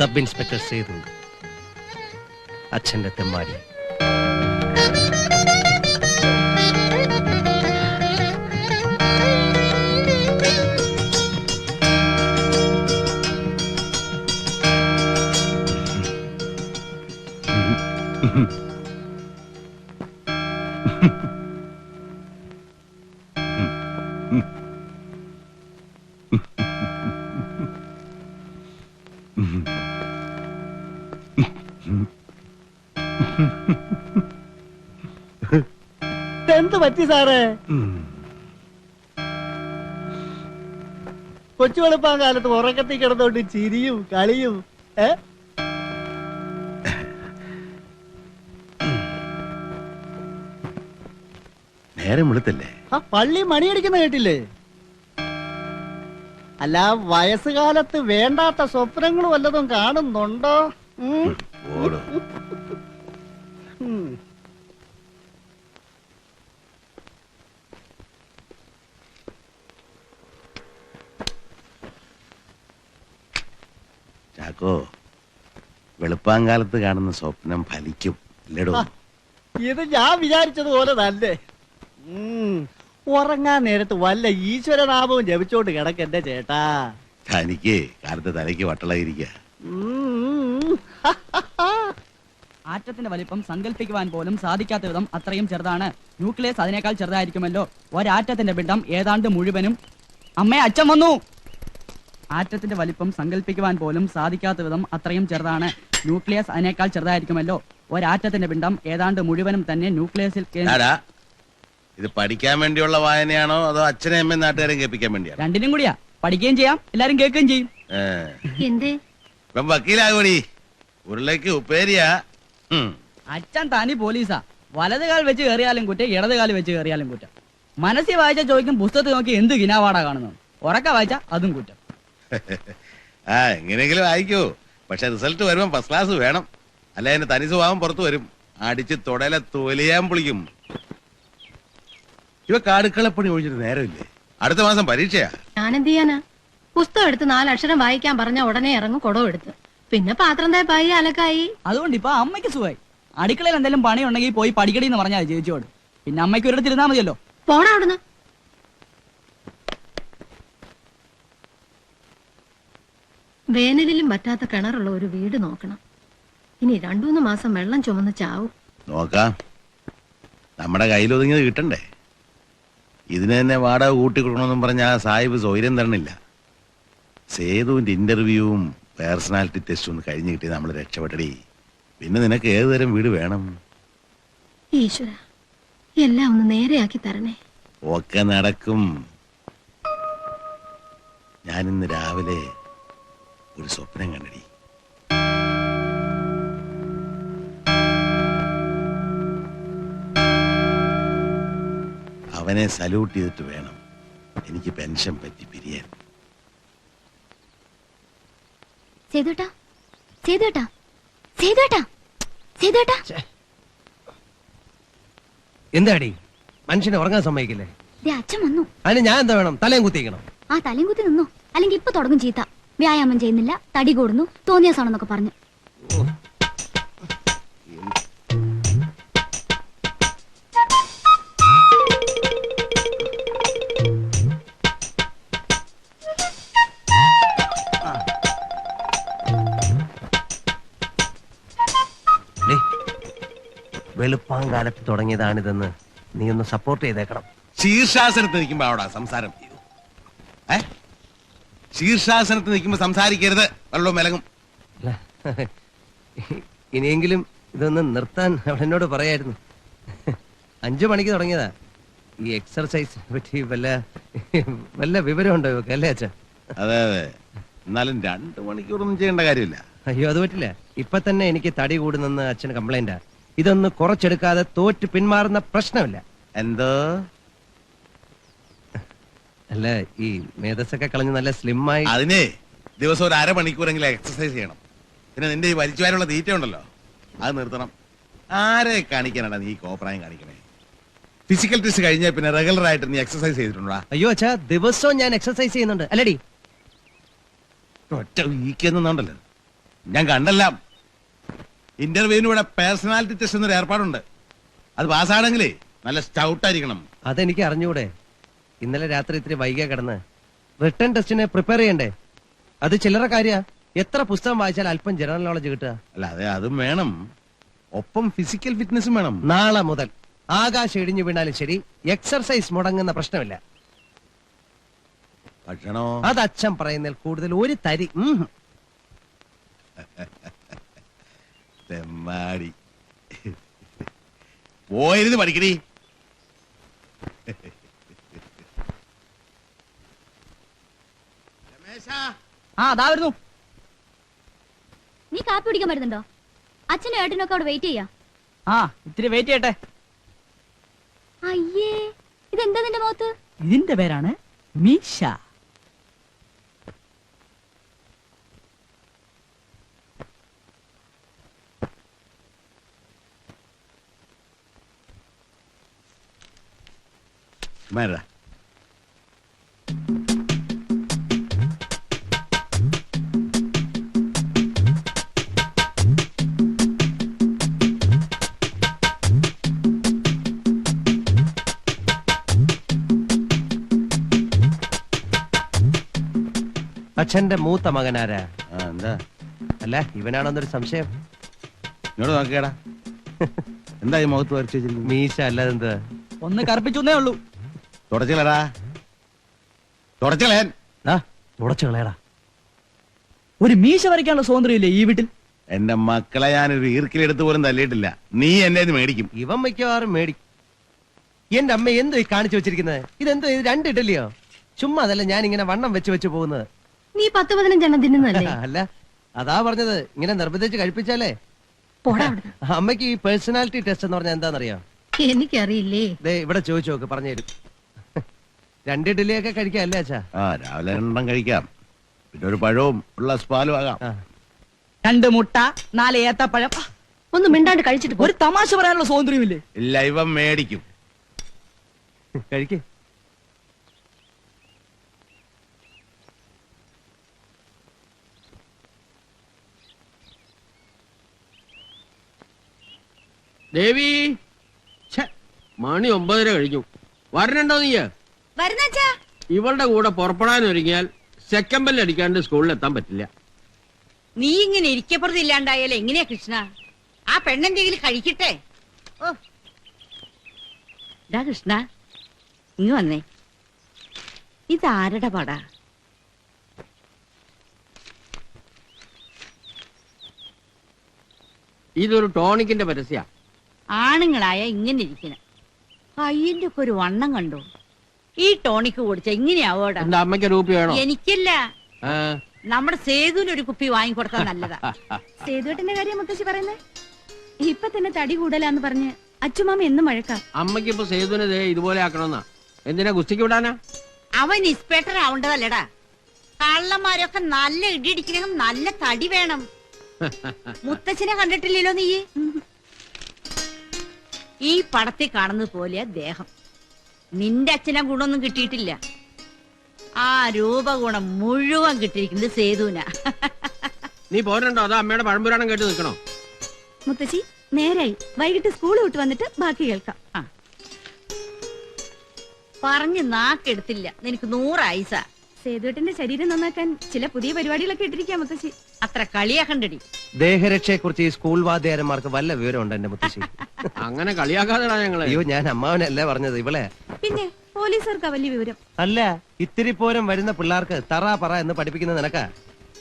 Sub inspector Sethu അച്ഛന്റെ തെമ്മാടി. എന്ത് പറ്റി സാറേ? കൊച്ചു വെളുപ്പാൻ കാലത്ത് ഉറക്കത്തിൽ കിടന്നോണ്ട് ചിരിയും കളിയും ഏ? നേരം വെളുത്തല്ലേ? ആ പള്ളി മണിയടിക്കുന്ന കേട്ടില്ലേ? അല്ല വയസ്സുകാലത്ത് വേണ്ടാത്ത സ്വപ്നങ്ങൾ വല്ലതും കാണുന്നുണ്ടോ? ഓടും. ചാക്കോ വെളുപ്പാങ്കാലത്ത് കാണുന്ന സ്വപ്നം ഫലിക്കും ഇല്ലടോ. ഇത് ഞാൻ വിചാരിച്ചതുപോലെ തന്നെ. ഉറങ്ങാൻ നേരത്ത് വല്ല ഈശ്വരനാമവും ജപിച്ചോണ്ട് കിടക്കണ്ടേ ചേട്ടാ. തനിക്ക് കാലത്ത് തലയ്ക്ക് വട്ടളായിരിക്ക. ആറ്റത്തിന്റെ വലിപ്പം സങ്കല്പിക്കുവാൻ പോലും സാധിക്കാത്ത വിധം അത്രയും ചെറുതാണ്. ന്യൂക്ലിയസ് അതിനേക്കാൾ ചെറുതായിരിക്കുമല്ലോ. ഒരാറ്റത്തിന്റെ പിണ്ഡം ഏതാണ്ട് മുഴുവനും. അമ്മേ അച്ഛൻ വന്നു. ആറ്റത്തിന്റെ വലിപ്പം സങ്കല്പിക്കുവാൻ പോലും സാധിക്കാത്ത വിധം അത്രയും ചെറുതാണ്. ന്യൂക്ലിയസ് അതിനേക്കാൾ ചെറുതായിരിക്കുമല്ലോ. ഒരാറ്റത്തിന്റെ പിണ്ടം ഏതാണ്ട് മുഴുവനും തന്നെ ന്യൂക്ലിയസിൽ ഇത് പഠിക്കാൻ വേണ്ടിയുള്ള വായനയാണോ അതോ അച്ഛനെ അമ്മയും നാട്ടുകാരെ കേൾപ്പിക്കാൻ വേണ്ടിയാണോ? രണ്ടിനും കൂടിയാ. പഠിക്കുകയും ചെയ്യാം എല്ലാരും കേൾക്കുകയും ചെയ്യും. ഏ. എന്തേ? ഇപ്പം വക്കീലാകൂടി. ഉരുളയ്ക്ക് ഉപ്പേരിയാ. ഉം. അച്ഛൻ തനി പോലീസാ. വലത് കാൽ വെച്ച് കയറിയാലും കുറ്റം ഇടത് കാൽ വെച്ച് കയറിയാലും കുറ്റം. മനസ്സിൽ വായിച്ച ചോദിക്കും പുസ്തകത്തിൽ നോക്കി എന്ത് ഗിനാവാടാ കാണുന്നു ഉറക്ക വായിച്ച അതും കുറ്റം. ആ എങ്ങനെയെങ്കിലും ആയിക്കോ. പക്ഷെ റിസൾട്ട് വരുമ്പോ ഫസ്റ്റ് ക്ലാസ് വേണം. അല്ല എന്റെ തനി സ്വഭാവം പുറത്തു വരും. അടിച്ച് തുടലെ തൊലിയാൻ പൊളിക്കും ഇവ കാടുക്കളപ്പണി ഒഴിച്ചിട്ട് നേരമില്ലേ? അടുത്ത മാസം പരീക്ഷയാ. ഞാനെന്ത് ചെയ്യാനാ? പുസ്തകം എടുത്ത് നാലക്ഷരം വായിക്കാൻ പറഞ്ഞ ഉടനെ ഇറങ്ങും കുടവും എടുത്ത്. പിന്നെ പാത്രം തേപ്പായി അലക്കായി. അതുകൊണ്ട് ഇപ്പൊ അമ്മയ്ക്ക് സുഖമായി അടുക്കളയിൽ എന്തെങ്കിലും പണി ഉണ്ടെങ്കിൽ പോയി പഠിക്കടി എന്ന് പറഞ്ഞാൽ ചേച്ചിയോട്. പിന്നെ അമ്മയ്ക്ക് ഒരിടത്ത് ഇരുന്നാ മതിയല്ലോ. പോണ അവിടുന്ന്. വേനലിലും പറ്റാത്ത കിണറുള്ള ഒരു വീട് നോക്കണം. ഇനി രണ്ടുമൂന്ന് മാസം വെള്ളം ചുമന്ന് ചാവും. നോക്കാം. നമ്മുടെ കയ്യിൽ ഒതുങ്ങിയത് കിട്ടണ്ടേ? ഇതിന് തന്നെ വാടക കൂട്ടി കൊടുക്കണമെന്നും പറഞ്ഞ ആ സാഹിബ് സൗകര്യം തരണില്ല. സേതുവിന്റെ ഇന്റർവ്യൂവും പേഴ്സണാലിറ്റി ടെസ്റ്റും ഒന്ന് കഴിഞ്ഞ് കിട്ടി നമ്മൾ രക്ഷപ്പെട്ടടി. പിന്നെ നിനക്ക് ഏത് തരം വീട് വേണം? ഈശ്വര എല്ലാം ഒന്ന് നേരെയാക്കി തരണേ. ഒക്കെ നടക്കും. ഞാനിന്ന് രാവിലെ ഒരു സ്വപ്നം കണ്ടടി. അവനെ സല്യൂട്ട് ചെയ്തിട്ട് വേണം എനിക്ക് പെൻഷൻ പറ്റി പിരിയാൻ. സേതുട്ടാ സേതുട്ടാ സേതുട്ടാ സേതുട്ടാ. എന്താടി? മനുഷ്യനെ ഉറങ്ങാൻ സമ്മതിക്കില്ലേ? ദേ അച്ഛൻ വന്നു. അതിന് ഞാൻ എന്താ വേണം? തലയും കുത്തിക്കണം ആ തലയും കുത്തി നിന്നോ. അല്ലെങ്കിൽ ഇപ്പൊ തുടങ്ങും ചീത്ത. വ്യായാമം ചെയ്യുന്നില്ല തടി കൂടുന്നു തോന്നിയാസാണെന്നൊക്കെ പറഞ്ഞു. വെളുപ്പാങ്കാലത്ത് തുടങ്ങിയതാണിതെന്ന് നീ ഒന്ന് സപ്പോർട്ട് ചെയ്തേക്കണം. ശീർഷാസനത്തിരിക്കുമ്പോ അവിടെ സംസാരം. ശീർഷാസനത്ത് നിൽക്കുമ്പോ സംസാരിക്കരുത്. വെള്ളവും അല്ല, ഇനിയെങ്കിലും ഇതൊന്ന് നിർത്താൻ അവൾ എന്നോട് പറയായിരുന്നു. അഞ്ചു മണിക്ക് തുടങ്ങിയതാ. ഈ എക്സർസൈസ് പറ്റി വല്ല വല്ല വിവരമുണ്ടോ ഇവക്ക് അല്ലേ അച്ഛാ? അതെ അതെ. എന്നാലും രണ്ടു മണിക്കൂറൊന്നും ചെയ്യേണ്ട കാര്യമില്ല. അയ്യോ അത് പറ്റില്ല. ഇപ്പൊ തന്നെ എനിക്ക് തടി കൂടുന്നെന്ന് അച്ഛന് കംപ്ലൈന്റാ ഇതൊന്ന് കുറച്ചെടുക്കാതെ തോറ്റ് പിന്മാറുന്ന പ്രശ്നമില്ല. എന്തോ? അല്ല ഈ മേധസ്സൊക്കെ കളഞ്ഞ് നല്ല സ്ലിം ആയി അതിനെ ദിവസം ഒരു അരമണിക്കൂറെങ്കിലും എക്സസൈസ് ചെയ്യണം. പിന്നെ നിന്റെ ഈ വലിച്ചുവാരുള്ള തീറ്റ ഉണ്ടല്ലോ അത് നിർത്തണം. ആരെ കാണിക്കാനാണ് നീ കോപ്രായം കാണിക്കണേ? ഫിസിക്കൽ ടെസ്റ്റ് കഴിഞ്ഞാൽ പിന്നെ റെഗുലർ ആയിട്ട് നീ എക്സസൈസ് ചെയ്തിട്ടുണ്ടോ അയ്യോ അച്ഛാ ദിവസവും ഞാൻ എക്സസൈസ് ചെയ്യുന്നുണ്ട്. അല്ലടി. ഒറ്റ വീക്കെന്നുണ്ടല്ലോ ഞാൻ കണ്ടല്ല. ഇന്റർവ്യൂവിന് ഇവിടെ പേഴ്സണാലിറ്റി ടെസ്റ്റ് എന്നൊരു ഏർപ്പാടുണ്ട്. അത് പാസ്സാണെങ്കിലേ നല്ല സ്റ്റൗട്ട് ആയിരിക്കണം. അതെനിക്ക് അറിഞ്ഞൂടെ. ഇന്നലെ രാത്രി ഇത്തിരി വൈകിയ കിടന്ന്. റിട്ടേൺ ടെസ്റ്റിനെ പ്രിപ്പയർ ചെയ്യണ്ടേ? അത് ചില്ലറ കാര്യ. എത്ര പുസ്തകം വായിച്ചാൽ അല്പം ജനറൽ നോളജ് കിട്ടുക. അല്ല അതെ അതും വേണം. ഒപ്പം ഫിസിക്കൽ ഫിറ്റ്നസും വേണം. നാളെ മുതൽ ആകാശം ഇടിഞ്ഞു വീണാലും ശരി എക്സർസൈസ് മുടങ്ങുന്ന പ്രശ്നമില്ല. ഭക്ഷണോ? അത് അച്ഛൻ പറയുന്നതിൽ കൂടുതൽ ഒരു തരി ഉം. തെമ്മാടി. പോയിരുന്ന് പഠിക്കടി ആ അതാ വരുന്നു നീ കാപ്പി കുടിക്കാൻ വരുന്നുണ്ടോ? അച്ഛനും ഏട്ടനൊക്കെ അവിടെ വെയിറ്റ് ചെയ്യാ. ആ ഇത്തിരി വെയിറ്റ് ചെയ്യട്ടെ. അയ്യേ ഇതെന്താ നിന്റെ മുഖത്ത്? ഇതിന്റെ പേരാണ് മീശ. മേടാ അച്ഛന്റെ മൂത്ത മകനാരാ? ആ എന്താ? അല്ല ഇവനാണെന്നൊരു സംശയം. ഇങ്ങോട്ട് നോക്കിയടാ. എന്താ ഈ മുഖത്ത് വരച്ചു വെച്ചിരിക്കുന്നത്? മീശ അല്ലാതെ എന്താ ഒന്ന് കറുപ്പിച്ചേ ഉള്ളൂ. തുടച്ചില്ലടാ തുടച്ചളയാൻ ആ ഒരു മീശ വരയ്ക്കാനുള്ള സ്വാതന്ത്ര്യം ഇല്ലേ ഈ വീട്ടിൽ? എന്റെ മക്കളെ ഞാൻ ഒരു ഈർക്കിലെടുത്ത് പോലും തല്ലിയിട്ടില്ല. നീ എന്നെ ഇത് മേടിക്കും. ഇവൻ മിക്കവാറും മേടിക്കും. എന്റെ അമ്മ എന്തോ ഈ കാണിച്ചു വെച്ചിരിക്കുന്നത്? ഇതെന്തോ ഇത് രണ്ട് ഇഡലിയോ? ചുമ്മാ അതല്ല ഞാൻ ഇങ്ങനെ വണ്ണം വെച്ച് വെച്ച് പോകുന്നത്. നീ പത്ത് പതിനഞ്ചെണ്ണം തിന്നുന്നല്ലേ അല്ല അതാ പറഞ്ഞത്. ഇങ്ങനെ നിർബന്ധിച്ച് കഴിപ്പിച്ചാലേ. പോടാ അവിടുന്ന്. അമ്മയ്ക്ക് ഈ പേഴ്സണാലിറ്റി ടെസ്റ്റ് എന്ന് പറഞ്ഞാൽ എന്താണെന്നറിയോ? എനിക്കറിയില്ലേ? ദേ ഇവിടെ ചോദിച്ചു നോക്ക് പറഞ്ഞു തരും. രണ്ട് ഇഡ്ഡലിയൊക്കെ കഴിക്കാം അല്ലേ അച്ഛാ? ആ രാവിലെ രണ്ടെണ്ണം കഴിക്കാം. പിന്നെ ഒരു പഴവും ഉള്ള പാലും ആകാം. ആ. രണ്ട് മുട്ട നാല് ഏത്തപ്പഴം. ആ, ഒന്ന് മിണ്ടാണ്ട് കഴിച്ചിട്ട് പോ. ഒരു തമാശ പറയാനുള്ള സ്വാതന്ത്ര്യമില്ലേ? ഇല്ല ഇവൻ മേടിക്കും. കഴിക്ക്. ദേവി. മണി ഒമ്പതര കഴിഞ്ഞു. വരണുണ്ടോ നീ വരുന്നച്ചാ. ഇവളുടെ കൂടെ പുറപ്പെടാൻ ഒരുങ്ങിയാൽ സെക്കൻഡ് ബെല്ല് അടിക്കാണ്ട് സ്കൂളിൽ എത്താൻ പറ്റില്ല. നീ ഇങ്ങനെ ഇരിക്കപ്പുറത്ത് ഇല്ലാണ്ടായാലേ എങ്ങനെയാ കൃഷ്ണ? ആ പെണ്ണെന്തെങ്കിലും കഴിക്കട്ടെ? ഓ. ഡാ കൃഷ്ണ ഇങ്ങ് വന്നേ. ഇതാരുടെ പടാ? ഇതൊരു ടോണിക്കിന്റെ പരസ്യ. ആണുങ്ങളായ ഇങ്ങനെ ഇരിക്കണ. കയ്യിന്റെ ഒക്കെ ഒരു വണ്ണം കണ്ടു? ഈ ടോണിക്ക് കുടിച്ച ഇങ്ങനെയാവോടാ എന്റെ അമ്മയ്ക്ക് രൂപ വേണോ? എനിക്കല്ല. ആ, നമ്മുടെ സേതുവിന് ഒരു കുപ്പി വാങ്ങിക്കൊടുത്താൽ നല്ലതാ. സേതുവേട്ടന്റെ കാര്യം മുത്തശ്ശി പറയുന്നേ? ഇപ്പൊ തന്നെ തടി കൂടലാന്ന് പറഞ്ഞ് അച്ചുമാമ എന്നും മഴക്കാം അമ്മയ്ക്ക് ഇപ്പൊ സേതുവിനെ ദേ ഇതുപോലെ ആക്കണമെന്നാ. എന്തിനാ ഗുസ്തിക്ക് വിടാനാ? അവൻ ഇൻസ്പെക്ടർ ആവേണ്ടതല്ലടാ കള്ളന്മാരൊക്കെ നല്ല ഇടിയിടിക്കണമെങ്കിൽ നല്ല തടി വേണം. മുത്തച്ഛനെ കണ്ടിട്ടില്ലല്ലോ നീ? ഈ പടത്തിൽ കാണുന്നത് പോലെ ദേഹം. നിന്റെ അച്ഛനെ ഗുണമൊന്നും കിട്ടിയിട്ടില്ല. ആ രൂപഗുണം മുഴുവൻ കിട്ടിയിരിക്കുന്നത് സേതുവിനാ. നീ പോരണ്ടോ? അതോ അമ്മയുടെ പഴംപുരാണം കേട്ട് നിൽക്കണോ? മുത്തശ്ശി നേരായി. വൈകിട്ട് സ്കൂൾ വിട്ട് വന്നിട്ട് ബാക്കി കേൾക്കാം. പറഞ്ഞ് നാക്കെടുത്തില്ല. നിനക്ക് നൂറായിസ സേതുവേട്ടന്റെ ശരീരം നന്നാക്കാൻ ചില പുതിയ പരിപാടികളൊക്കെ ഇട്ടിരിക്കാം മുത്തശ്ശി. അത്ര കളിയാക്കണ്ടടി. ദേഹരക്ഷയെ കുറിച്ച് ഈ സ്കൂൾ വാദ്യകാരന്മാർക്ക് വല്ല വിവരമുണ്ട് എന്റെ മുത്തശ്ശി? അങ്ങനെ കളിയാക്കാതെടാ ഞങ്ങൾ. അയ്യോ ഞാൻ അമ്മാവനല്ലേ പറഞ്ഞത്? ഇവളെ പിന്നെ പോലീസുകാർക്കാ വലിയ വിവരം. അല്ല ഇത്തിരി പോരം വരുന്ന പിള്ളേർക്ക് തറ പറ എന്ന് പഠിപ്പിക്കുന്ന നിനക്ക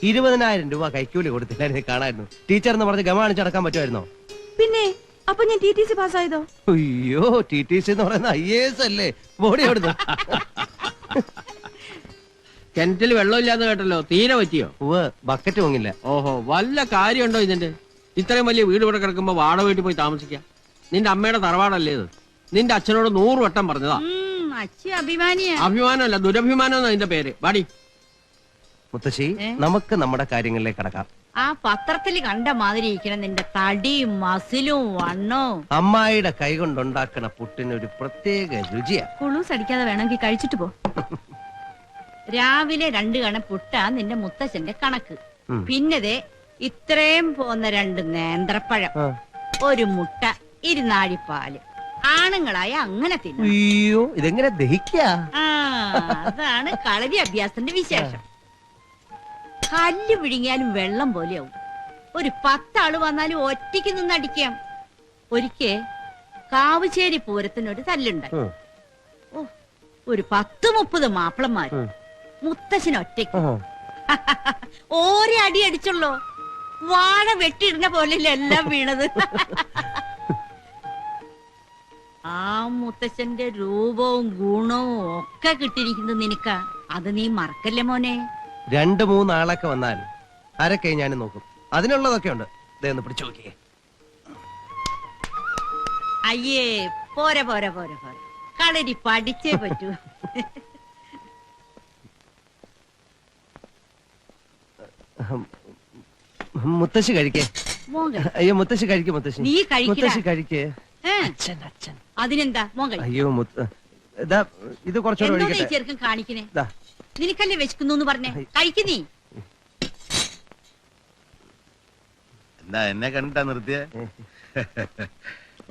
ഇരുപതിനായിരം രൂപ കൈക്കൂലി കൊടുത്തില്ലായിരുന്നു കാണായിരുന്നു. ടീച്ചർ എന്ന് പറഞ്ഞ് ഗമാണിച്ച് അടക്കാൻ പറ്റുമായിരുന്നോ? പിന്നെ അപ്പൊ ഞാൻ ടി ടി സി പാസ്സായതോ? അയ്യോ ടി ടി സി എന്ന് പറയുന്ന ഐ എസ് അല്ലേ? ബോഡി എവിടുന്ന്? കിണറ്റിൽ വെള്ളമില്ലാന്ന് കേട്ടല്ലോ തീരെ പറ്റിയോ? ഉവ് ബക്കറ്റ് പൊങ്ങില്ല. ഓഹോ വല്ല കാര്യമുണ്ടോ ഇതിന്റെ? ഇത്രയും വലിയ വീട് ഇവിടെ കിടക്കുമ്പോ വാടക വീട്ടിൽ പോയി താമസിക്കാം. നിന്റെ അമ്മയുടെ തറവാടല്ലേ ഇത്? നിന്റെ അച്ഛനോട് നൂറ് വട്ടം പറഞ്ഞതാ. അച്ഛൻ അഭിമാനിയാ. അഭിമാനമല്ല ദുരഭിമാനം നിന്റെ പേര്. വാടി. മുത്തശ്ശി? നമുക്ക് നമ്മുടെ കാര്യങ്ങളിലേക്ക് കടക്കാം. ആ പത്രത്തിൽ കണ്ട മാതിരി ഇരിക്കണം നിന്റെ തടിയും മസിലും വണ്ണവും. അമ്മായിയുടെ കൈ കൊണ്ടുണ്ടാക്കണ പുട്ടിന് ഒരു പ്രത്യേക രുചിയാ. കുളൂസ് അടിക്കാതെ വേണമെങ്കിൽ കഴിച്ചിട്ട് പോ. രാവിലെ രണ്ട് കണ പുട്ട നിന്റെ മുത്തശ്ശന്റെ കണക്ക്. പിന്നതേ ഇത്രയും പോന്ന രണ്ട് നേന്ത്രപ്പഴം. ഒരു മുട്ട ഇരുന്നാഴിപ്പാൽ ആണുങ്ങളായ അങ്ങനെ തിന്നും. അയ്യോ ഇതെങ്ങനെ ദഹിക്കാ? അതാണ് കളരി അഭ്യാസത്തിന്റെ വിശേഷം. കല്ല് വിഴുങ്ങിയാലും വെള്ളം പോലെയാവും. ഒരു പത്താൾ വന്നാലും ഒറ്റയ്ക്ക് നിന്ന് അടിക്കാം. ഒരിക്കേ കാവുചേരി പൂരത്തിനൊരു തല്ലുണ്ട് ഓ ഒരു പത്ത് മുപ്പത് മാപ്പിളന്മാര്. ഒറ്റയ്ക്ക് ആഹാ. അടി അടിച്ചുള്ളൂ. വാഴ വെട്ടിയിടുന്ന പോലെ എല്ലാം വീണത്. ആ മുത്തശ്ശന്റെ രൂപവും ഗുണവും ഒക്കെ കിട്ടിയിരിക്കുന്നത് നിനക്ക. അത് നീ മറക്കല്ലേ മോനെ? രണ്ടു മൂന്നാളൊക്കെ വന്നാൽ ആരൊക്കെ ഞാൻ നോക്കും. അതിനുള്ളതൊക്കെ ഉണ്ട്. ദേ ഒന്ന് പിടിച്ചു നോക്കിയേ. അയ്യേ പോരെ പോരെ പോരെ പോരെ. കളരി പഠിച്ചേ പറ്റൂ. മുത്തശ്ശി കഴിക്കേ. അയ്യോ മുത്തശ്ശി കഴിക്കേ മുത്തശ്ശി. നീ. മുത്തശ്ശി കഴിക്കേ. അച്ഛൻ അച്ഛൻ. അതിനെന്താ മോൻ അയ്യോ മുത്ത ഇതാ കുറച്ചുകൂടെ ചെറുക്കൻ കാണിക്കണേ. ദാ, നിനക്കല്ലേ വെച്ചിക്കുന്നു പറഞ്ഞേ? കഴിക്കു നീ. എന്താ എന്നെ കണ്ടിട്ടാ നിർത്തിയ?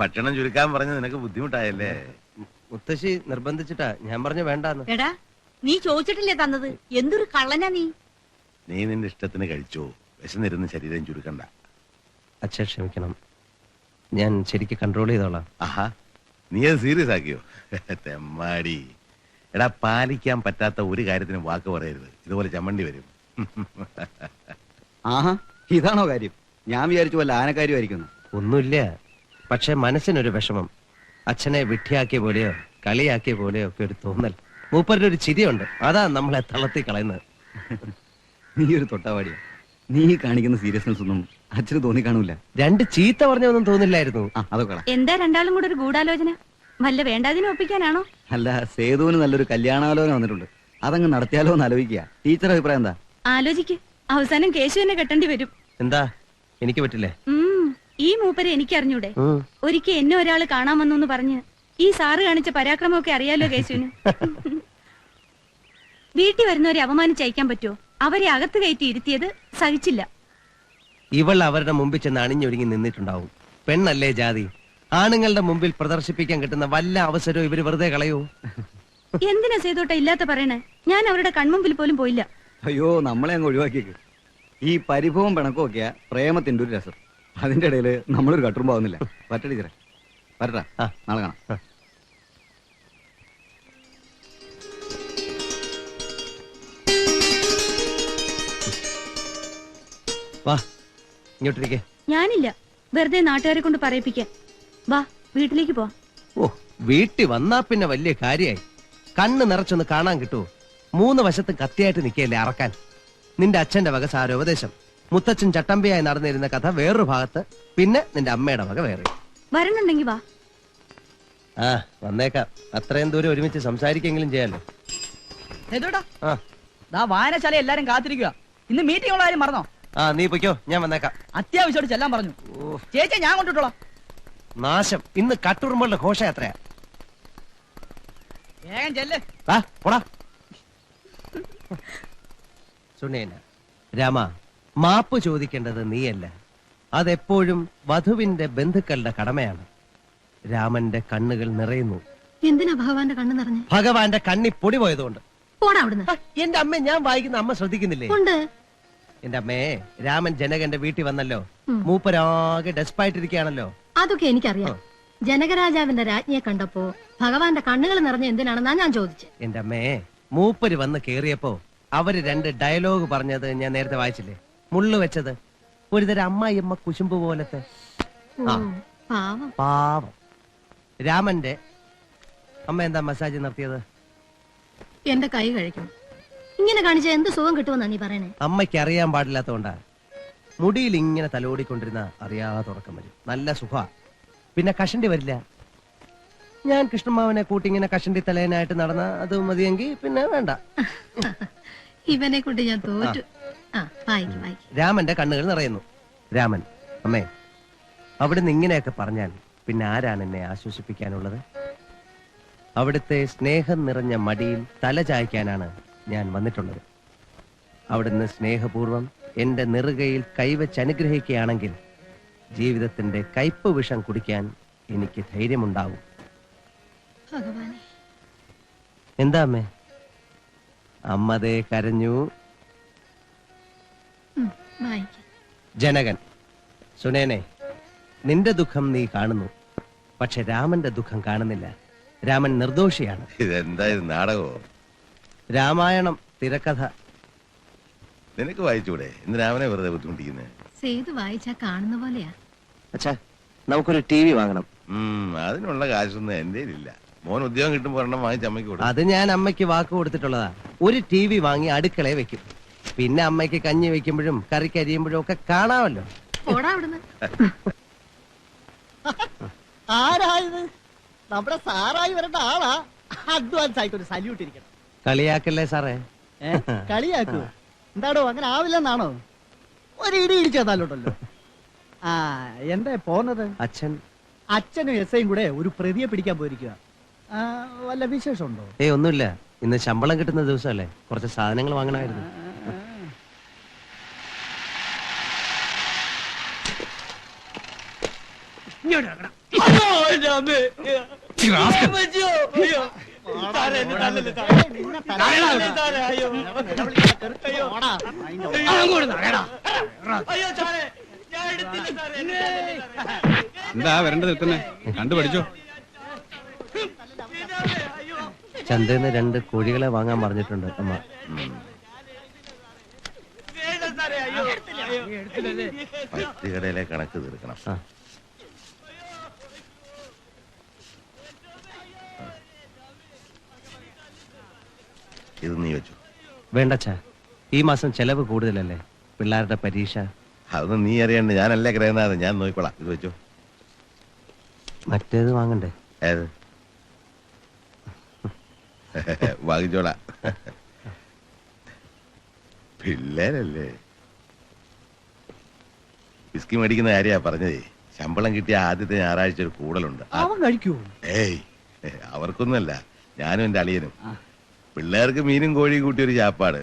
ഭക്ഷണം ചുരുക്കാൻ പറഞ്ഞ നിനക്ക് ബുദ്ധിമുട്ടായല്ലേ? മുത്തശ്ശി നിർബന്ധിച്ചിട്ടാ. ഞാൻ പറഞ്ഞു വേണ്ടാന്ന്. എടാ നീ ചോദിച്ചിട്ടില്ലേ തന്നത്? എന്തൊരു കള്ളനാ നീ? നീ നിന്റെ ഇഷ്ടത്തിന് കഴിച്ചോ? വിശന്നിരുന്ന് ശരീരം ചുരുക്കണ്ട. അച്ഛൻ ക്ഷമിക്കണം. ഞാൻ ശരിക്ക് കൺട്രോൾ ചെയ്തോളാം. ആഹാ നീ അത് സീരിയസ് ആക്കിയോ? തെമ്മാടി. എടാ പാലിക്കാൻ പറ്റാത്ത ഒരു കാര്യത്തിന് വാക്ക് പറയരുത്. ഇതുപോലെ ചമ്മണ്ടി വരും. ആഹാ ഇതാണോ കാര്യം? ഞാൻ വിചാരിച്ചു വല്ല ആനക്കാര്യമായിരിക്കുന്നു ഒന്നുമില്ല. പക്ഷെ മനസ്സിനൊരു വിഷമം. അച്ഛനെ വിട്ടിയാക്കിയ പോലെയോ കളിയാക്കിയ പോലെയോ ഒക്കെ ഒരു തോന്നൽ. മൂപ്പരുടെ ഒരു ചിരിയുണ്ട്. അതാ നമ്മളെ തളർത്തി കളയുന്നത്. നീ ഒരു തൊട്ടാവാടിയാ. നീ കാണിക്കുന്ന സീരിയസ്നെസ് ഒന്നും അച്ഛന് തോന്നി കാണൂല. രണ്ട് ചീത്ത പറഞ്ഞൊന്നും തോന്നില്ലായിരുന്നു. ആ അതൊക്കെ എന്താ രണ്ടാളും കൂടെ ഒരു ഗൂഢാലോചന? വല്ല വേണ്ടാതിനെ ഒപ്പിക്കാനാണോ? അല്ല സേതുവിന് നല്ലൊരു കല്യാണാലോചന വന്നിട്ടുണ്ട്. അതങ്ങ് നടത്തിയാലോ എന്ന് ആലോചിക്കുക. ടീച്ചർ അഭിപ്രായം എന്താ? ആലോചിക്ക്. അവസാനം കേശുവിനെ കെട്ടേണ്ടി വരും. എന്താ? എനിക്ക് പറ്റില്ലേ? ഉം, ഈ മൂപ്പരെ എനിക്ക് അറിഞ്ഞൂടെ ഉം. ഒരിക്കൽ എന്നെ ഒരാൾ കാണാൻ വന്നു എന്ന് പറഞ്ഞ് ഈ സാറ് കാണിച്ച പരാക്രമമൊക്കെ അറിയാലോ കേശുവിന്. വീട്ടിൽ വരുന്നവരെ അപമാനിച്ചയക്കാൻ പറ്റുമോ അവരെ അകത്ത് കയറ്റി ഇരുത്തിയത് സഹിച്ചില്ല. ഇവൾ അവരുടെ മുമ്പിൽ ചെന്ന് അണിഞ്ഞൊരുങ്ങി നിന്നിട്ടുണ്ടാവും. പെണ്ണല്ലേ ജാതി? ആണുങ്ങളുടെ മുമ്പിൽ പ്രദർശിപ്പിക്കാൻ കിട്ടുന്ന വല്ല അവസരവും ഇവർ വെറുതെ കളയൂ? എന്തിനാ സേതോട്ട ഇല്ലാത്ത പറയണേ? ഞാൻ അവരുടെ കൺമുമ്പിൽ പോലും പോയില്ല. അയ്യോ നമ്മളെ അങ്ങ് ഒഴിവാക്കി ഈ പരിഭവം പിണക്കൊക്കെ ഒക്കെയാ പ്രേമത്തിന്റെ ഒരു രസം. അതിന്റെ ഇടയിൽ നമ്മളൊരു കട്ടുറുമ്പാവുന്നില്ല പറ്റ ടീച്ചറെ ആ. നാളെ കാണാം. വാ ഇങ്ങോട്ടിരിക്കെ. ഞാനില്ല. വെറുതെ നാട്ടുകാരെ കൊണ്ട് പറയിപ്പിക്കാൻ വാ വീട്ടിലേക്ക് പോ. ഓ വീട്ടിൽ വന്നാ പിന്നെ വലിയ കാര്യായി. കണ്ണ് നിറച്ചൊന്ന് കാണാൻ കിട്ടുമോ മൂന്ന് വശത്ത് കത്തിയായിട്ട് നിൽക്കല്ലേ അറക്കാൻ. നിന്റെ അച്ഛന്റെ വക സാരോപദേശം. മുത്തച്ഛൻ ചട്ടമ്പിയായി നടന്നിരുന്ന കഥ വേറൊരു ഭാഗത്ത് പിന്നെ നിന്റെ അമ്മയുടെ വക വേറെ. വരണുണ്ടെങ്കി വാ. ആ വന്നേക്കാം. അത്രയും ദൂരം ഒരുമിച്ച് സംസാരിക്കെങ്കിലും ചെയ്യാലോ. വായനശാല എല്ലാരും കാത്തിരിക്കുക ഇന്ന് മീറ്റിംഗ് ഉള്ള കാര്യം മറന്നോ? ആ നീ പൊയ്ക്കോ. ഞാൻ വന്നേക്കാം. അത്യാവശ്യമായിട്ട് ചെല്ലാൻ പറഞ്ഞു. ചേച്ചി ഞാൻ കൊണ്ടിട്ടോളാം. നാശം. ഇന്ന് കട്ടുറുമ്പളുടെ ഘോഷ എത്രയാ വേഗം ചെല്ല്. പോടാ. സുനേന രാമ മാപ്പ് ചോദിക്കേണ്ടത് നീയല്ല. അതെപ്പോഴും വധുവിന്റെ ബന്ധുക്കളുടെ കടമയാണ്. രാമന്റെ കണ്ണുകൾ നിറയുന്നു. എന്തിനാ ഭഗവാന്റെ കണ്ണ് നിറഞ്ഞു? ഭഗവാന്റെ കണ്ണി പൊടി പോയതുകൊണ്ട്. പോടാ അവിടുന്ന്. എന്റെ അമ്മ ഞാൻ വായിക്കുന്ന അമ്മ ശ്രദ്ധിക്കുന്നില്ലേ? ഉണ്ട്. എന്റെ അമ്മേ രാമൻ ജനകന്റെ വീട്ടിൽ വന്നല്ലോ. മൂപ്പരാകെ ഡെസ്പായിട്ടിരിക്കുകയാണല്ലോ. അതൊക്കെ എനിക്കറിയാം. ജനകരാജാവിന്റെ രാജ്ഞിയെ കണ്ടപ്പോ ഭഗവാന്റെ കണ്ണുകൾ നിറഞ്ഞ എന്തിനാണെന്നാ ഞാൻ ചോദിച്ചത് എന്റെ അമ്മേ മൂപ്പര് വന്ന് കേറിയപ്പോ അവർ രണ്ട് ഡയലോഗ് പറഞ്ഞത് ഞാൻ നേരത്തെ വായിച്ചില്ലേ? മുള്ളു വെച്ചത്. ഒരുതരം അമ്മായിയമ്മ കുശുമ്പ് പോലത്തെ. ആ. പാവം. പാവം. രാമന്റെ അമ്മ എന്താ മസാജ് നടത്തിയത്? എന്റെ കൈ കഴിക്കണം. ഇങ്ങനെ കാണിച്ച എന്ത് സുഖം കിട്ടുമെന്നാ നീ പറയണേ? അമ്മയ്ക്ക് അറിയാൻ പാടില്ലാത്തോണ്ടാ മുടിയിൽ ഇങ്ങനെ തലോടിക്കൊണ്ടിരുന്ന അറിയാതെ ഉറക്കം വരും. നല്ല സുഖ. പിന്നെ കഷണ്ടി വരില്ല. ഞാൻ കൃഷ്ണമാവനെ കൂട്ടി ഇങ്ങനെ കഷണ്ടി തലേനായിട്ട് നടന്ന അത് മതിയെങ്കിൽ പിന്നെ വേണ്ട. ഇവനെ കൊണ്ട് ഞാൻ തോറ്റു. ആ വായിക്കും വായിക്കും. രാമന്റെ കണ്ണുകൾ നിറയുന്നു. രാമൻ അമ്മേ അവിടുന്ന് ഇങ്ങനെയൊക്കെ പറഞ്ഞാൽ പിന്നെ ആരാണ് എന്നെ ആശ്വസിപ്പിക്കാനുള്ളത്? അവിടുത്തെ സ്നേഹം നിറഞ്ഞ മടിയിൽ തല ചായ്ക്കാനാണ് ഞാൻ വന്നിട്ടുള്ളത്. അവിടുന്ന് സ്നേഹപൂർവം എന്റെ നെറുകയിൽ കൈവച്ച് അനുഗ്രഹിക്കുകയാണെങ്കിൽ ജീവിതത്തിന്റെ കയ്പ് വിഷം കുടിക്കാൻ എനിക്ക് ധൈര്യമുണ്ടാവും. ഭഗവാനെ. എന്താ അമ്മേ? അമ്മതേ കരഞ്ഞു. ജനകൻ സുനേനെ നിന്റെ ദുഃഖം നീ കാണുന്നു. പക്ഷെ രാമന്റെ ദുഃഖം കാണുന്നില്ല. രാമൻ നിർദോഷിയാണ്. ഇതെന്താ ഇത് നാടകമോ? രാമായണം തിരക്കഥ. നിനക്ക് വായിച്ചൂടെ? ഇന്ന് രാമനെ വെറുതെ ബുദ്ധിമുട്ടിക്കുന്നേ. സേതു വായിച്ചാ കാണുന്ന പോലെയാ. അച്ഛാ നമുക്കൊരു ടി വി വാങ്ങണം. അതിനുള്ള കാശൊന്നും എന്റെ ഇല്ല മോൻ ഉദ്യോഗം കിട്ടുമ്പോൾ ഒരെണ്ണം വാങ്ങിച്ച് അമ്മയ്ക്ക് കൊടുക്കും. അത് ഞാൻ അമ്മയ്ക്ക് വാക്ക് കൊടുത്തിട്ടുള്ളതാ. ഒരു ടി വി വാങ്ങി അടുക്കളയെ വെക്കും. പിന്നെ അമ്മയ്ക്ക് കഞ്ഞി വെക്കുമ്പോഴും കറിക്ക് അരിയുമ്പോഴും ഒക്കെ കാണാമല്ലോ. പോടാ അവിടുന്ന്. ആരായത് നമ്മുടെ സാറായി വരേണ്ട ആളാ. അഡ്വാൻസ് ആയിട്ട് ഒരു സല്യൂട്ട് ഇരിക്കണം കളിയാക്കല്ലേ സാറേ? കളിയാക്കൂ. എന്താടോ അങ്ങനെ ആവില്ലെന്നാണോ? ഒരു ഇടി ഇടിച്ചതല്ലോട്ടല്ലോ ആ എന്താ പോന്നത്? അച്ഛൻ. അച്ഛനും എസ് ഐയും കൂടെ ഒരു പ്രതിയെ പിടിക്കാൻ പോയിരിക്കുക വല്ല വിശേഷമുണ്ടോ? ഏ ഒന്നുമില്ല. ഇന്ന് ശമ്പളം കിട്ടുന്ന ദിവസമല്ലേ. കുറച്ച് സാധനങ്ങൾ വാങ്ങണമായിരുന്നു. ഇങ്ങോട്ട്. എന്താ വരണ്ടത് എത്തുന്നേ കണ്ടു പഠിച്ചോ ചന്തന്ന് രണ്ട് കോഴികളെ വാങ്ങാൻ പറഞ്ഞിട്ടുണ്ട് അമ്മ. പറ്റുകടയിലെ കണക്ക് തീർക്കണം. ഇത് നീ വെച്ചു. വേണ്ടച്ചാ ഈ മാസം ചെലവ് കൂടുതലല്ലേ? പിള്ളേരുടെ പരീക്ഷ. അതൊന്നും നീ അറിയണ്ട ഞാനല്ലേ ഗ്രഹനാഥൻ ഞാൻ നോക്കിക്കോളാം. ഇത് വെച്ചു. മറ്റേത് വാങ്ങണ്ടേ? ഏത്? വാങ്ങിച്ചോളാം. പിള്ളേരല്ലേ? വിസ്കി മേടിക്കുന്ന കാര്യാ പറഞ്ഞതേ. ശമ്പളം കിട്ടിയ ആദ്യത്തെ ഞായറാഴ്ച ഒരു കൂടലുണ്ട്. അവൻ കഴിക്കൂ ഏയ് അവർക്കൊന്നുമല്ല. ഞാനും എന്റെ അളിയനും. പിള്ളേർക്ക് മീനും കോഴിയും കൂട്ടി ഒരു ചാപ്പാട്.